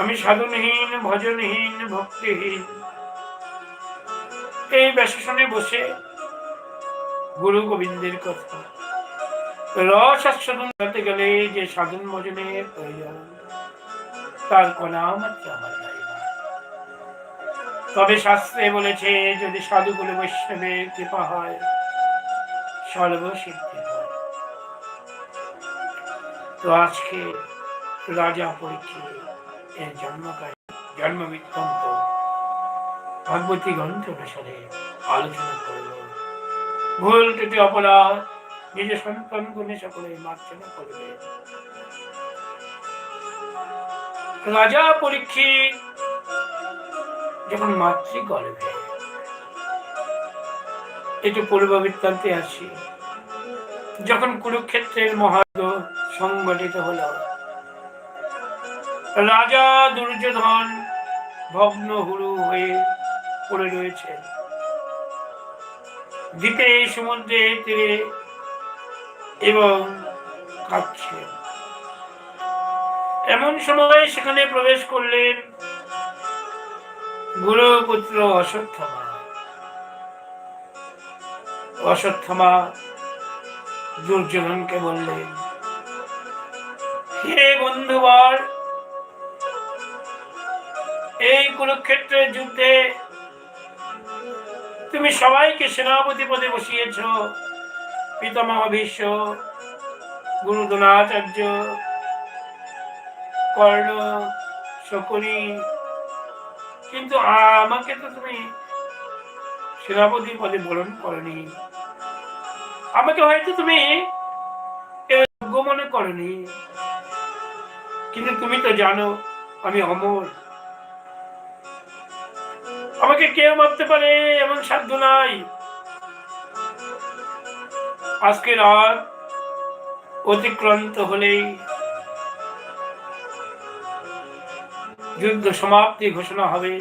আমি সাধনহীন, ভজনহীন, ভক্তিহীন। এই ব্যাসনে বসে গুরু গোবিন্দের কথা। রস আস্বাদন করতে গেলে যে সাধন ভজনের প্রয়োজন, তার কোনা মাত্র আমার তবে শাস্ত্রে বলেছে, যদি সাধুগুলো বৈষ্ণবের কৃপা হয়, সর্বসিদ্ধি হয়। তো আজকে রাজা পরীক্ষিত এর জন্ম বৃত্তান্ত ভগবতী গ্রন্থ অনুসারে আলোচনা করল। ভুল অপরাধ, নিজ সন্তান গুণে সকলে করবে। রাজা পরীক্ষিত যখন মাতৃ মাতৃগর্ভে একটু পূর্ব বৃত্তান্তে আসি, যখন কুরুক্ষেত্রের মহাদ সংগঠিত হলো রাজা দুর্যোধন ভগ্ন হুরু হয়ে পড়ে রয়েছে দ্বীপে সমুদ্রে তীরে এবং কাঁদছে এমন সময় সেখানে প্রবেশ করলেন গুরুপুত্র অশ্বত্থমা। অশ্বত্থমা দুর্যোধনকে বললেন, হে বন্ধুবার এই কুরুক্ষেত্রের যুদ্ধে তুমি সবাইকে সেনাপতি পদে বসিয়েছ। পিতামহ ভীষ্ম গুরু দ্রোণাচার্য কর্ণ, শকুনি। কিন্তু আমাকে তো তুমি সেনাপতি পদে বরণ করনি। আমাকে হয়তো তুমি মনে করনি। কিন্তু তুমি তো জানো আমি অমর। আমাকে কেউ মারতে পারে, এমন সাধ্য নাই। আজকে রাত অতিক্রান্ত হলেই যুদ্ধ সমাপ্তি ঘোষণা হবে।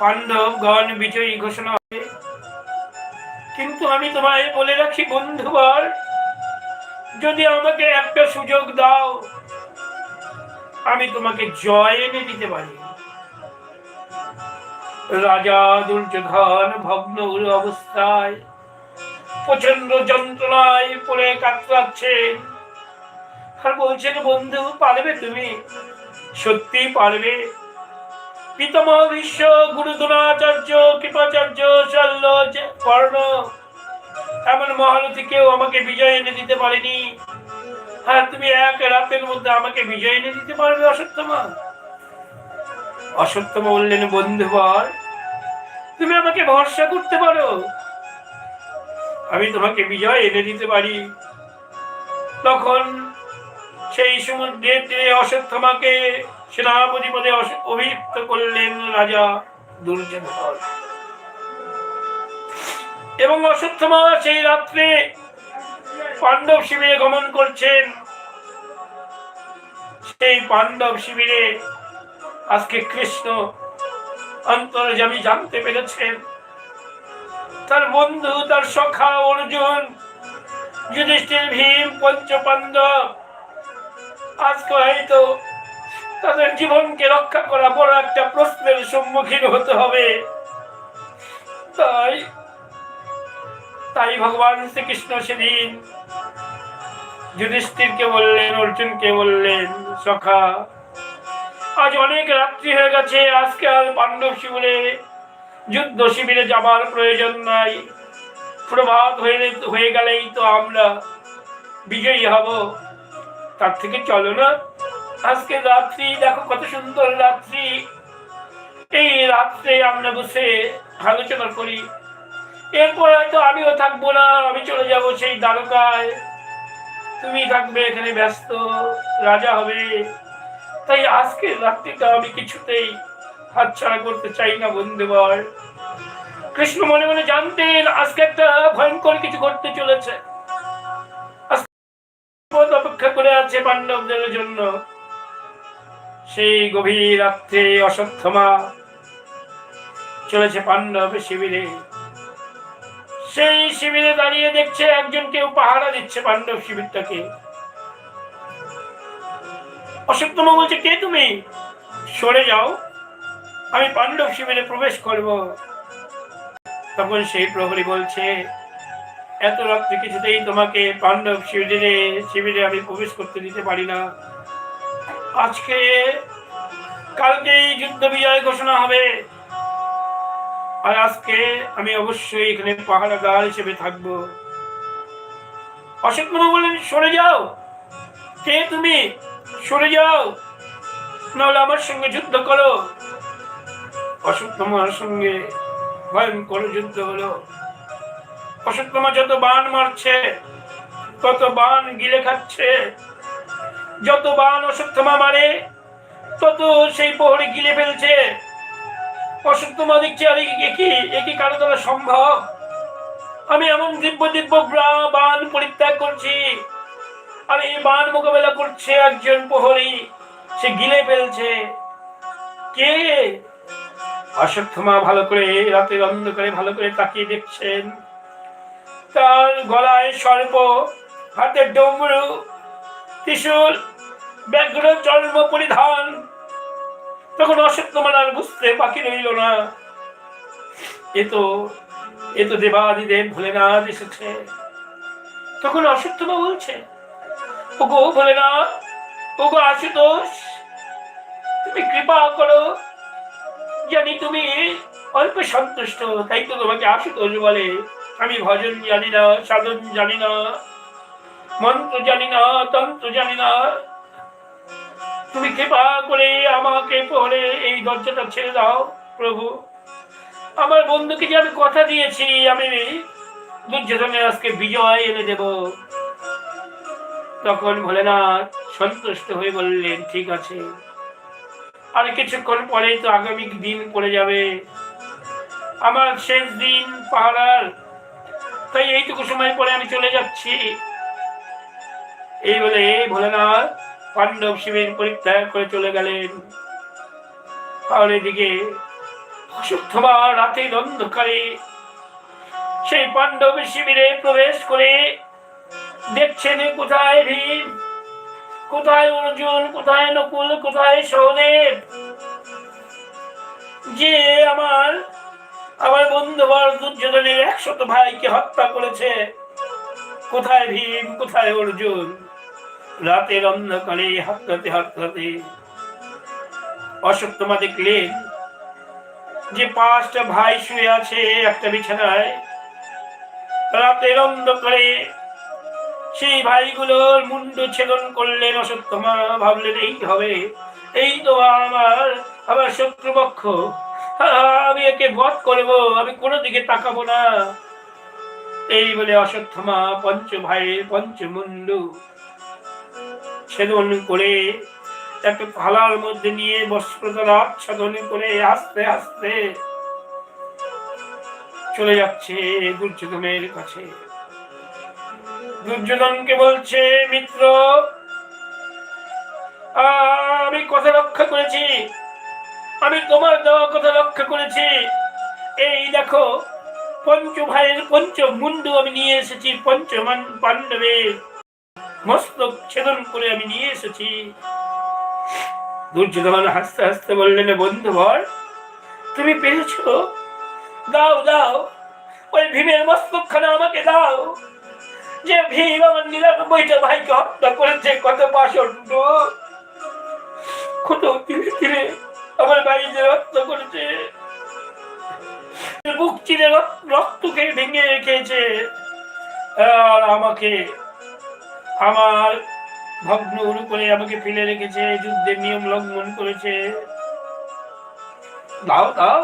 পাণ্ডবগণ বিজয়ী ঘোষণা হবে। কিন্তু আমি তোমায় বলে রাখি বন্ধুবার যদি আমাকে একটা সুযোগ দাও, আমি তোমাকে জয় এনে দিতে পারি। রাজা দুর্যোধন ভগ্ন অবস্থায়। প্রচণ্ড যন্ত্রণায় পড়ে কাতরাচ্ছেন। আর বলছেন, বন্ধু, পারবে তুমি? সত্যি পারবে। পিতামহ বিশ্ব গুরু দ্রোণাচার্য কৃপাচার্য, শল্য কর্ণ, এমন মহারথী কেউ আমাকে বিজয় এনে দিতে পারেনি। আর তুমি এক রাতের মধ্যে আমাকে বিজয় এনে দিতে পারবে অসত্যমা অসত্যমা বললেন বন্ধুবার তুমি আমাকে ভরসা করতে পারো। আমি তোমাকে বিজয় এনে দিতে পারি। তখন সেই সমুদ্রের তীরে অশ্বত্থমাকে সেনাপতি পদে অভিযুক্ত করলেন রাজা দুর্যোধন। এবং অশ্বত্থমা সেই রাত্রে পাণ্ডব শিবিরে গমন করছেন। সেই পাণ্ডব শিবিরে আজকে কৃষ্ণ অন্তর্জামী জানতে পেরেছেন তার বন্ধু, তার সখা অর্জুন, যুধিষ্ঠির ভীম, পঞ্চপাণ্ডব, আজকে হয়তো তাদের জীবনকে রক্ষা করা বড় একটা প্রশ্নের সম্মুখীন হতে হবে। তাই তাই ভগবান শ্রীকৃষ্ণ সেদিন যুধিষ্ঠিরকে বললেন, অর্জুনকে বললেন, সখা আজ অনেক রাত্রি হয়ে গেছে, আজকে আর পাণ্ডব শিবিরে যুদ্ধ শিবিরে যাবার প্রয়োজন নাই। প্রভাত হয়ে হয়ে গেলেই তো আমরা বিজয়ী হব। তার থেকে চলো না। আজকে রাত্রি, দেখো কত সুন্দর রাত্রি। এই রাত্রে আমরা বসে আলোচনা করি। এরপর হয়তো আমিও থাকব না, আমি চলে যাব সেই দ্বারকায়। তুমি থাকবে এখানে ব্যস্ত, রাজা হবে। তাই আজকে রাত্রিটা আমি কিছুতেই হাতছাড়া করতে চাই না, বন্ধুবর। কৃষ্ণ মনে মনে জানতেন আজকে একটা ভয়ঙ্কর কিছু ঘটতে চলেছে। অপেক্ষা করে আছে পাণ্ডবদের জন্য। সেই গভীর রাত্রে অশ্বত্থমা চলেছে পাণ্ডব শিবিরে। সেই শিবিরে দাঁড়িয়ে দেখছে একজন কেউ পাহারা দিচ্ছে পাণ্ডব শিবিরটাকে। অশ্বত্থমা বলছে কে তুমি? সরে যাও। আমি পাণ্ডব শিবিরে প্রবেশ করব। তখন সেই প্রহরী বলছে, এত রাত্রে কিছুতেই তোমাকে পাণ্ডব শিবিরে শিবিরে আমি প্রবেশ করতে দিতে পারি না। আজকে কালকেই যুদ্ধ বিজয় ঘোষণা হবে। আর আজকে আমি অবশ্যই এখানে পাহারাদার হিসেবে থাকব। অশোক মামা বললেন সরে যাও। কে তুমি? সরে যাও। নাহলে আমার সঙ্গে যুদ্ধ করো। অশোক তোমার সঙ্গে ভয়ঙ্কর যুদ্ধ হলো। অশোক তোমার যত বান মারছে, তত বান গিলে খাচ্ছে। যত বান অশ্বত্থমা মারে, তত সেই প্রহরে গিলে ফেলছে। অশ্বত্থমা দেখছে আর একই একই কারও দ্বারা সম্ভব? আমি এমন দিব্য দিব্য ব্রা- বান পরিত্যাগ করছি। আর এই বান মোকাবেলা করছে একজন প্রহরী। সে গিলে ফেলছে। কে? অশ্বত্থমা ভালো করে রাতের অন্ধকারে ভালো করে তাকিয়ে দেখছেন। তার গলায় সর্প, হাতের ডমরু, ত্রিশূল, ব্যাঘ্র চর্ম পরিধান। তখন অশ্বত্থমান আর বুঝতে বাকি রইল না। এ তো এ তো দেবাদিদেব ভোলেনাথ এসেছে। তখন অশ্বত্থমা বলছে ওগো ভোলেনাথ, ওগো আশুতোষ, তুমি কৃপা করো। জানি তুমি অল্প সন্তুষ্ট, তাই তো তোমাকে আশুতোষ বলে। আমি ভজন জানি না, সাধন জানি না, মন্ত্র জানি না, তন্ত্র জানি না। তুমি কৃপা করে আমাকে পরে এই দরজাটা ছেড়ে দাও, প্রভু। আমার বন্ধুকে যে আমি কথা দিয়েছি, আমি দুর্যোধনের আজকে বিজয় এনে দেব। তখন ভোলেনাথ সন্তুষ্ট হয়ে বললেন, ঠিক আছে। আর কিছুক্ষণ পরেই তো আগামী দিন পড়ে যাবে। আমার শেষ দিন পাহাড়ার তাই এইটুকু সময় পরে আমি চলে যাচ্ছি। এই বলে ভোলেনাথ পাণ্ডব শিবের পরিত্যাগ করে চলে গেলেন। পাহাড়ের দিকে অশ্বত্থমা রাতের অন্ধকারে সেই পাণ্ডব শিবিরে প্রবেশ করে দেখছেন কোথায় ভীম? কোথায় অর্জুন? কোথায় নকুল? কোথায় সহদেব যে আমার আমার বন্ধুবর দুর্যোধনের একশত ভাইকে হত্যা করেছে। কোথায় ভীম? কোথায় অর্জুন? রাতের অন্ধকারে হাতড়াতে হাতড়াতে অশ্বত্থমা দেখলেন যে পাঁচটা ভাই শুয়ে আছে একটা বিছানায়। রাতের অন্ধকারে সেই ভাইগুলোর মুন্ড ছেদন করলেন অসত্যমা ভাবলেন, এই হবে, এই তো আমার আমার শত্রুপক্ষ। আমি একে বধ করব, আমি কোনো দিকে তাকাবো না। এই বলে অশ্বত্থমা পঞ্চ ভাইয়ের পঞ্চমুন্ডু ছেদন করে একটা থালার মধ্যে নিয়ে বস্ত্রতলা আচ্ছাদন করে আস্তে আস্তে চলে যাচ্ছে দুর্যোধনের কাছে। দুর্যোধনকে বলছে, মিত্র, আমি কথা রক্ষা করেছি। আমি তোমার দেওয়া কথা রক্ষা করেছি। এই দেখো, পঞ্চ ভাইয়ের পঞ্চ মুন্ডু আমি নিয়ে এসেছি পঞ্চমান পাণ্ডবের মস্তক ছেদন করে আমি নিয়ে এসেছি। দুর্যোধন হাসতে হাসতে বললেন বন্ধুবর তুমি পেরেছ? দাও দাও, ওই ভীমের মস্তকখানা আমাকে দাও। যে ভীম আমার নিরানব্বইটা ভাইকে হত্যা করেছে কত পাষণ্ড কত ধীরে ধীরে আমার ভাইদের হত্যা করেছে বুক চিরে রক্তকে ভেঙে রেখেছে। আর আমাকে, আমার ভগ্ন করে আমাকে ফেলে রেখেছে, যুদ্ধের নিয়ম লঙ্ঘন করেছে। দাও দাও।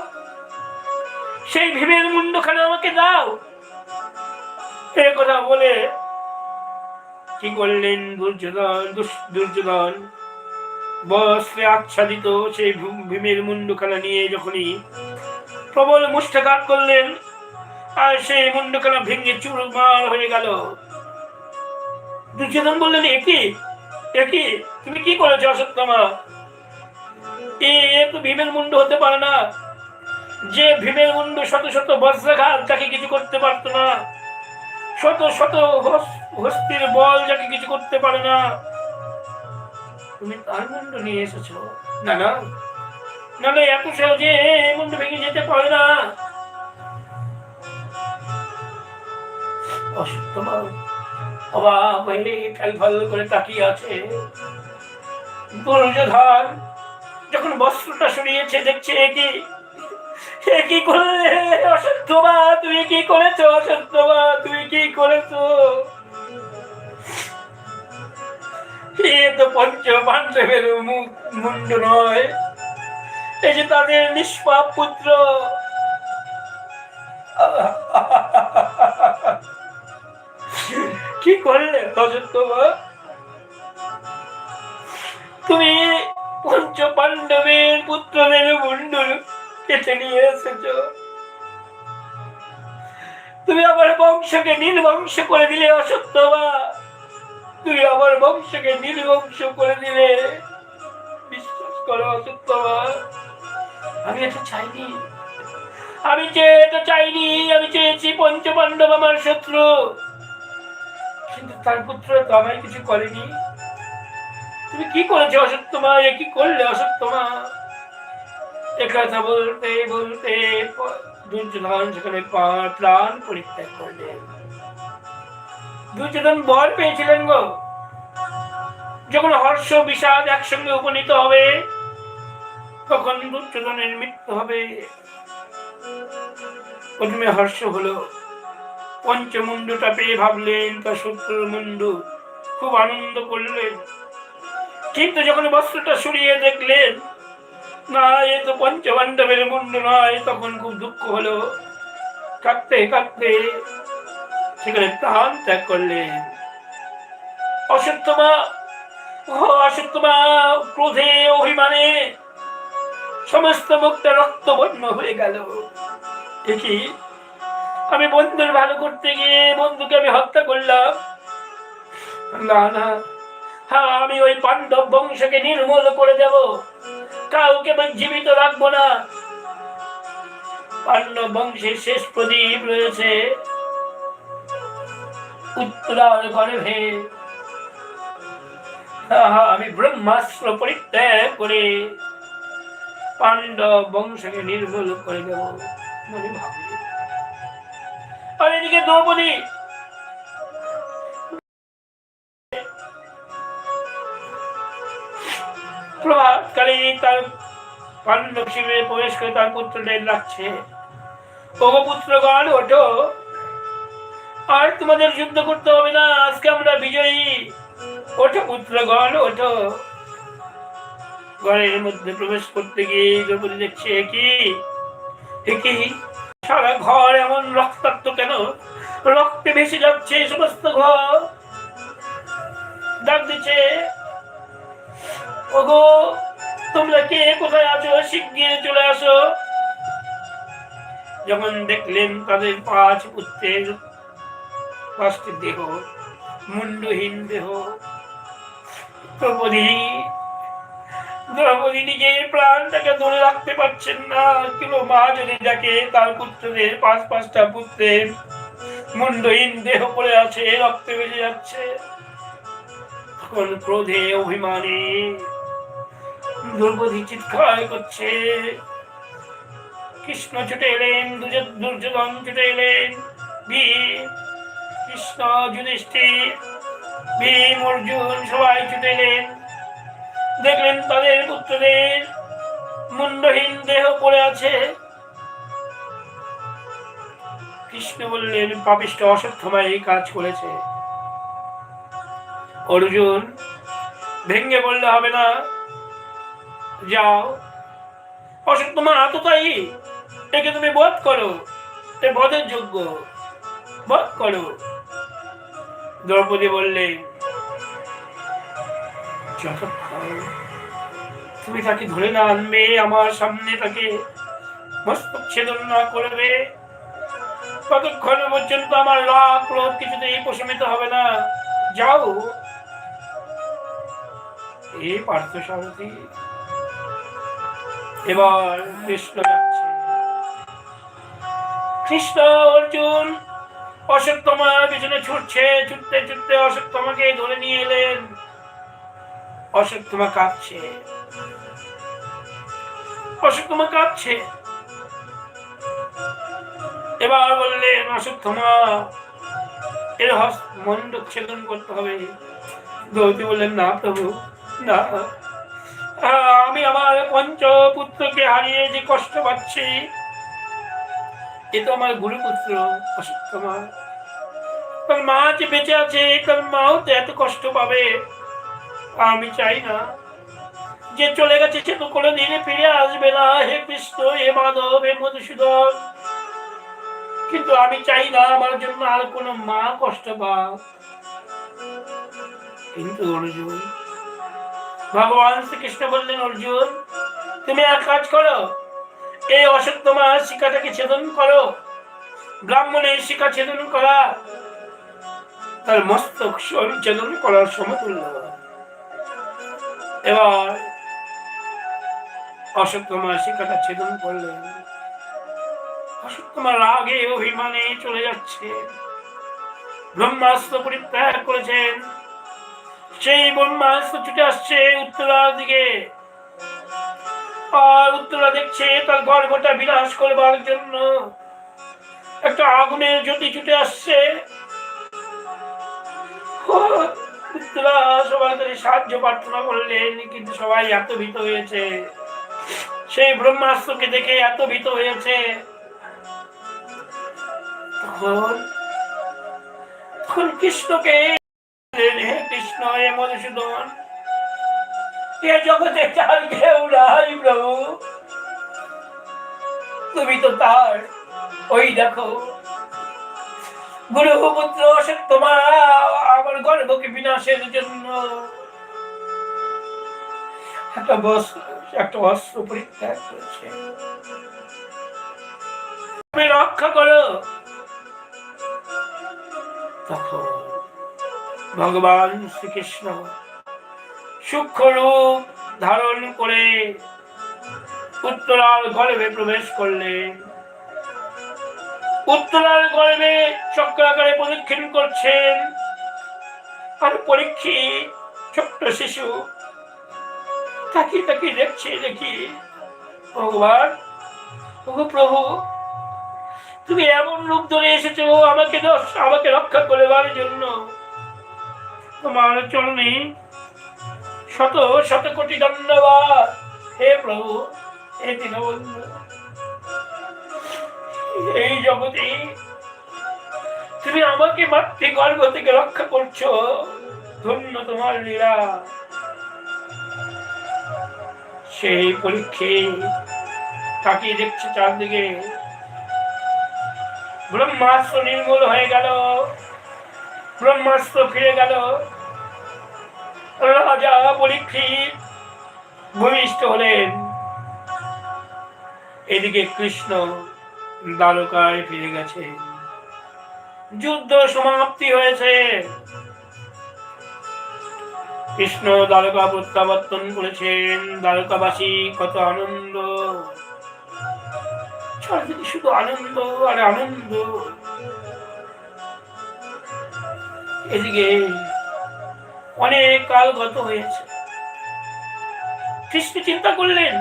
সেই ভীমের মুন্ডখানে আমাকে দাও। কথা বলে কি করলেন দুর্যোধন দুর্যোধন? বস্ত্রে আচ্ছাদিত সেই ভীমের মুন্ডখানা নিয়ে যখনই প্রবল মুষ্টাঘাত করলেন, আর সেই মুন্ডখানা ভেঙে চুরমার হয়ে গেল। দুর্যোধন বললেন একই একই তুমি কি করেছ অসত্যমা এ তো ভীমের মুন্ড হতে পারে না। যে ভীমের মুন্ড শত শত বজ্রাঘাত, তাকে কিছু করতে পারতো না। শত শত হস- হস্তির বল যাকে কিছু করতে পারে না। তুমি তার মুন্ড নিয়ে এসেছ। না না। না না এত সহজে মুন্ড ভেঙে যেতে পারে না। অসুস্থমা অবাক হয়ে ফেল ফেল করে তাকিয়ে আছে। দুর্যোধন যখন বস্ত্রটা সরিয়েছে দেখছে কি কি করলে? অসত্যমা তুমি কি করেছ? কি করেছ? এ তো পঞ্চ পাণ্ডবের মুন্ড নয়। এই যে তাদের নিষ্পাপ পুত্র। কি করলে তুমি পঞ্চ পাণ্ডবের পুত্রদের মুন্ড কেটে নিয়ে এসেছ। তুমি আমার বংশকে নির্বংশ করে দিলে অসত্যমা তুমি আমার বংশকে নির্বংশ করে দিলে, বিশ্বাস করো অসত্যমা আমি এটা চাইনি। আমি যে এটা চাইনি, আমি চেয়েছি পঞ্চ পাণ্ডব আমার শত্রু। কিন্তু তার পুত্র তো আমায় কিছু করেনি। তুমি কি করেছ অসত্য মা? এ কি করলে অসত্যমা একথা বলতে বলতে, প- দুর্যোধন সেখানে প্রাণ পরিত্যাগ করলেন। দুর্যোধন বর পেয়েছিলেন গো। যখন হর্ষ বিষাদ একসঙ্গে উপনীত হবে, তখন দুর্যোধনের মৃত্যু হবে। প্রথমে হর্ষ হলো পঞ্চমুন্ডটা পেয়ে ভাবলেন তার শত্রুর মুন্ডু খুব আনন্দ করলেন। কিন্তু যখন বস্ত্রটা সরিয়ে দেখলেন তো পঞ্চপাণ্ডবের মুন্ড নয় তখন খুব দুঃখ হলো। কাঁদতে কাঁদতে সেখানে প্রাণ ত্যাগ করলেন। অসত্যমা অসত্যমা ক্রোধে, অভিমানে সমস্ত মুখটা রক্তবর্ণ হয়ে গেল। দেখি, আমি বন্ধুর ভালো করতে গিয়ে বন্ধুকে আমি হত্যা করলাম। না না হ্যাঁ আমি ওই পাণ্ডব বংশকে নির্মূল করে দেব। কাউকে জীবিত রাখব না। পাণ্ডব বংশের শেষ প্রদীপ রয়েছে। উত্তরার গর্ভে। আমি ব্রহ্মাস্ত্র পরিত্যাগ করে পাণ্ডব বংশকে নির্মূল করে দেব মনে ভাবলি আর এদিকে দ্রৌপদী প্রভাতকালে তার পাণ্ডব শিবিরে প্রবেশ করে তার পুত্রদের রাখছে ওগো ওঠো। আর তোমাদের যুদ্ধ করতে হবে না, আজকে আমরা বিজয়ী। ওঠো পুত্রগণ, ওঠো। ঘরের মধ্যে প্রবেশ করতে গিয়ে দ্রৌপদী দেখছে কি? কি? সারা ঘর এমন রক্তাক্ত কেন? রক্তে ভেসে যাচ্ছে সমস্ত ঘর। ডাক দিচ্ছে ওগো, তোমরা কে? কোথায় আছো? শিগগির চলে আসো। যখন দেখলেন তাদের পাঁচ পুত্রের পাঁচটি দেহ, মুন্ডহীন দেহ, দ্রৌপদী নিজের প্রাণটাকে ধরে রাখতে পারছেন না। কিন্তু মা যদি দেখে তার পুত্রদের পাঁচ পাঁচটা পুত্রের মুন্ডহীন দেহ পড়ে আছে, রক্তে বেজে যাচ্ছে, তখন ক্রোধে, অভিমানে চিৎকার করছে। কৃষ্ণ ছুটে এলেন দুর্যোধন ছুটে এলেন। কৃষ্ণ ভীম, অর্জুন সবাই ছুটে এলেন। দেখলেন তাদের পুত্রদের মুন্ডহীন দেহ পড়ে আছে। কৃষ্ণ বললেন পাপিষ্ট অশ্বত্থমা এই কাজ করেছে। অর্জুন ভেঙ্গে বললে, হবে না। যাও। অশ্বত্থমা আততাই একে তুমি বধ করো। এ বধের যোগ্য। বধ করো। দ্রৌপদী বললেন তুমি তাকে ধরে না আনবে, আমার সামনে তাকে ছেদন না করবে, ততক্ষণ পর্যন্ত আমার রাগ ক্রোধ কিছুতেই প্রশমিত হবে না। যাও। এই পার্থ সারথী এবার কৃষ্ণ যাচ্ছে। কৃষ্ণ অর্জুন অশ্বত্থমার পিছনে ছুটছে, ছুটতে ছুটতে অশ্বত্থমাকে ধরে নিয়ে এলেন। অশ্বত্থমা কাঁদছে। অশ্বত্থমা কাঁদছে। এবার বললেন অশ্বত্থমা এর হস্ত মন্ডক ছেদন করতে হবে। দ্রৌপদী বললেন, না প্রভু, না। আমি আমার পঞ্চপুত্রকে হারিয়ে যে কষ্ট পাচ্ছি, এ তো আমার গুরুপুত্র অশ্বত্থমা। তার মা যে বেঁচে আছে, তার মাও তো এত কষ্ট পাবে, আমি চাই না। যে চলে গেছে সে তো কোনো দিনে ফিরে আসবে না। হে কৃষ্ণ, হে মাধব, হে মধুসূদন। কিন্তু আমি চাই না আমার জন্য আর কোনো মা কষ্ট পাক। কিন্তু অর্জুন ভগবান শ্রীকৃষ্ণ বললেন, অর্জুন, তুমি এক কাজ করো। এই অসত্যমা শিকাটাকে ছেদন করো। ব্রাহ্মণের শিকা ছেদন করা। তার মস্তক ছেদন করার সমতুল্য। এবার অসত্যমা শিকাটা ছেদন করলেন অসত্যমা রাগে, অভিমানে চলে যাচ্ছে। ব্রহ্মাস্ত্র পরিত্যাগ করেছেন। সেই ব্রহ্মাস্ত্র ছুটে আসছে উত্তরার দিকে। আর উত্তরা দেখছে তার গর্ভটা বিনাশ করবার জন্য। একটা আগুনের জ্যোতি ছুটে আসছে। উত্তরা সবার কাছে সাহায্য প্রার্থনা করলেন, কিন্তু সবাই এত ভীত হয়েছে। সেই ব্রহ্মাস্ত্রকে দেখে এত ভীত হয়েছে। তখন তখন কৃষ্ণকে হে কৃষ্ণ, হে মধুসূদন এ জগতে চার কেউ নাই প্রভু। তুমি তো তার, ওই দেখো, গুরুপুত্র সত্যমা আমার গর্ভকে বিনাশের জন্য। একটা বস্ত্র, একটা অস্ত্র পরিত্যাগ করেছে। তুমি রক্ষা করো। তখন ভগবান শ্রীকৃষ্ণ। সূক্ষ্ম রূপ ধারণ করে উত্তরার গর্ভে প্রবেশ করলেন উত্তরার গর্ভে চক্রাকারে প্রদক্ষিণ করছেন আর পরীক্ষী ছোট্ট শিশু তাকিয়ে তাকিয়ে দেখছে, দেখি, ভগবান, ওগো প্রভু, তুমি এমন রূপ ধরে এসেছ আমাকে আমাকে রক্ষা করবার জন্য। তোমার চরণে শত শত কোটি ধন্যবাদ। হে প্রভু, হে দীনবন্ধু এই জগতে, তুমি আমাকে মাতৃগর্ভ থেকে রক্ষা করছ। ধন্য তোমার লীলা। সেই পরীক্ষে তাকিয়ে দেখছে চারদিকে ব্রহ্মাস্ত্র নির্মূল হয়ে গেল। ব্রহ্মাস্ত্র ফিরে গেল। রাজা পরীক্ষিত ভূমিষ্ঠ হলেন। এদিকে কৃষ্ণ দ্বারকায় ফিরে গেছে। যুদ্ধ সমাপ্তি হয়েছে। কৃষ্ণ দ্বারকা প্রত্যাবর্তন করেছেন। দ্বারকাবাসী কত আনন্দ। শুধু আনন্দ আর আনন্দ। এদিকে অনেক কাল গত হয়েছে। কৃষ্ণ চিন্তা করলেন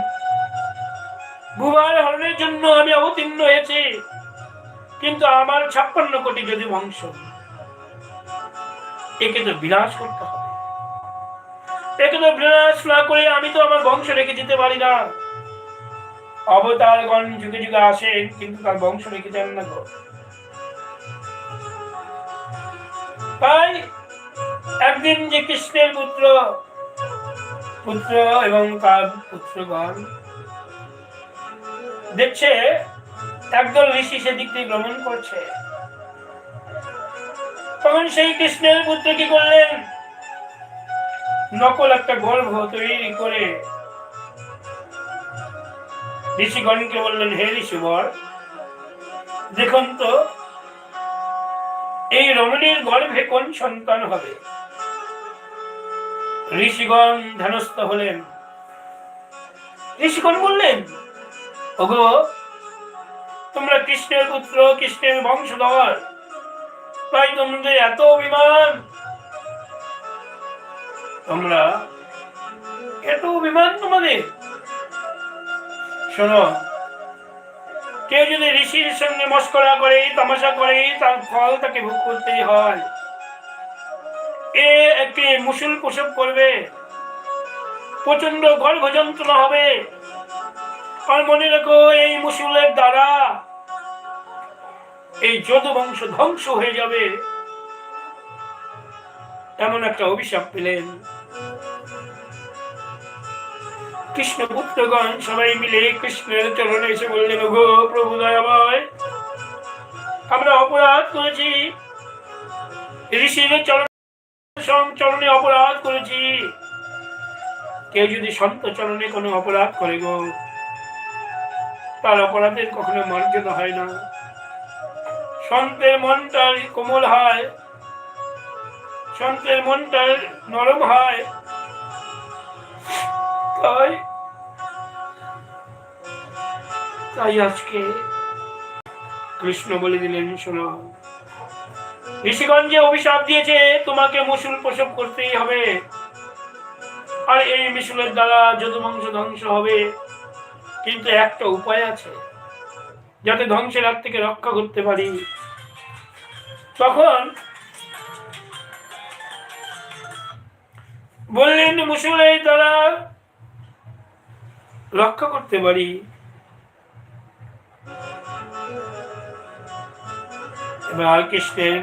ভূভার হরণের জন্য আমি অবতীর্ণ হয়েছি, কিন্তু আমার ছাপ্পান্ন কোটি যদি বংশ একে তো বিনাশ করতে হবে। একে তো বিনাশ না করে আমি তো আমার বংশ রেখে যেতে পারি না। অবতারগণ যুগে যুগে আসেন, কিন্তু তার বংশ রেখে যান না তাই একদিন যে কৃষ্ণের পুত্র পুত্র এবং তার পুত্রগণ দেখছে একদল ঋষি সেদিক থেকে ভ্রমণ করছে। তখন সেই কৃষ্ণের পুত্র কি করলেন? নকল একটা গর্ভ তৈরি করে ঋষিগণকে বললেন, হে ঋষিবর দেখুন তো এই রমণীর গর্ভে কোন সন্তান হবে? ঋষিগণ ধ্যানস্থ হলেন। ঋষিগণ বললেন, ওগো, তোমরা কৃষ্ণের পুত্র, কৃষ্ণের বংশধর। তাই তোমাদের এত অভিমান। তোমরা এত অভিমান তোমাদের। শোনো কেউ যদি ঋষির সঙ্গে মস্করা করে, তামাশা করে, তার ফল তাকে ভোগ করতেই হয়। এ একটি মুসুল প্রসব করবে। প্রচণ্ড গর্ভ যন্ত্রণা হবে। আর মনে রেখো, এই মুসুলের দ্বারা এই যদু বংশ ধ্বংস হয়ে যাবে। এমন একটা অভিশাপ পেলেন। কৃষ্ণ পুত্রগণ সবাই মিলে কৃষ্ণের চরণে এসে বললেন গো প্রভু দয়াময়, আমরা অপরাধ করেছি। ঋষির চরণ চরণে অপরাধ করেছি। কেউ যদি সন্ত চরণে কোনো অপরাধ করে গো, তার অপরাধের কখনো মর্যাদা হয় না। সন্তের মনটা কোমল হয়, সন্তের মনটা নরম হয় তাই? তাই আজকে কৃষ্ণ বলে দিলেন, শোনো। ঋষিগঞ্জে অভিশাপ দিয়েছে, তোমাকে মুসুল প্রসব করতেই হবে। আর এই মিশুলের দ্বারা যদুবংশ ধ্বংস হবে। কিন্তু একটা উপায় আছে, যাতে ধ্বংসের হাত থেকে রক্ষা করতে পারি। তখন বললেন মুসুলের দ্বারা রক্ষা করতে পারি। এবার কৃষ্ণের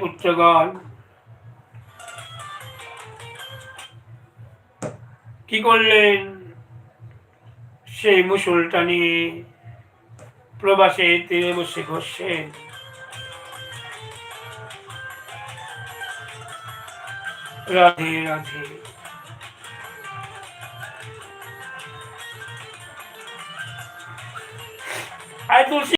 কি করলেন? সেই মুসুলটা নিয়ে প্রবাসে তীরে বসে ঘষছেন রাধে রাধে। हाय तुळशी